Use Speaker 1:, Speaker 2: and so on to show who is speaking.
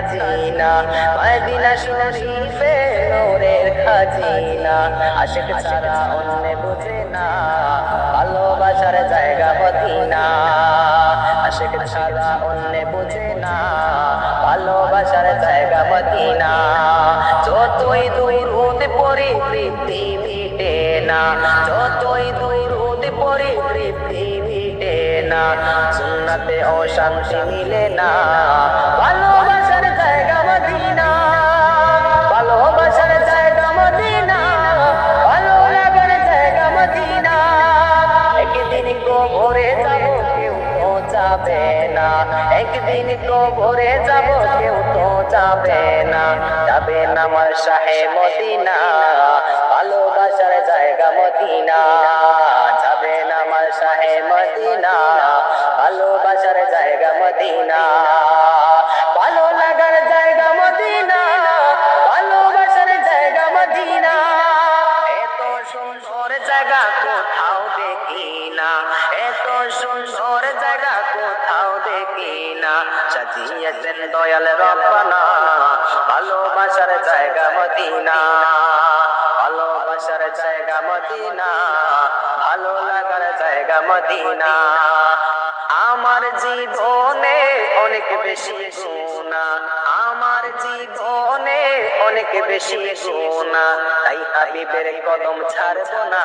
Speaker 1: খাজিনা, Medina শরীফে নূরের খাজিনা। আশিক ছাড়া অন্য বুঝে না, ভালোবাসার জায়গা মদিনা। আশিক ছাড়া অন্য বুঝে না, ভালোবাসার জায়গা মদিনা। যতই না যতই না অশান্তি মিলে না ভালোবাসার একদিন কবরে যাব, কেউ তো যাবে না। যাবে না আমার শাহে মদিনা, ভালোবাসার জায়গা মদিনা। যাবে না আমার শাহে মদিনা, ভালোবাসার জায়গা মদিনা। ভালো লাগার জায়গা মদিনা, ভালোবাসার জায়গা মদিনা। এত সুন্দর জায়গা কোথাও দেখি না, এত সুন্দর জায়গা সাজিয়েছেন দয়াল রব্বানা, ভালোবাসার জায়গা মদিনা, ভালোবাসার জায়গা মদিনা, ভালো লাগার জায়গা মদিনা। আমার জীবনে অনেক বেশি গুণা আমার জীবনে অনেক বেশি গুণা তাই হাবিবের কদম ছাড়ব না।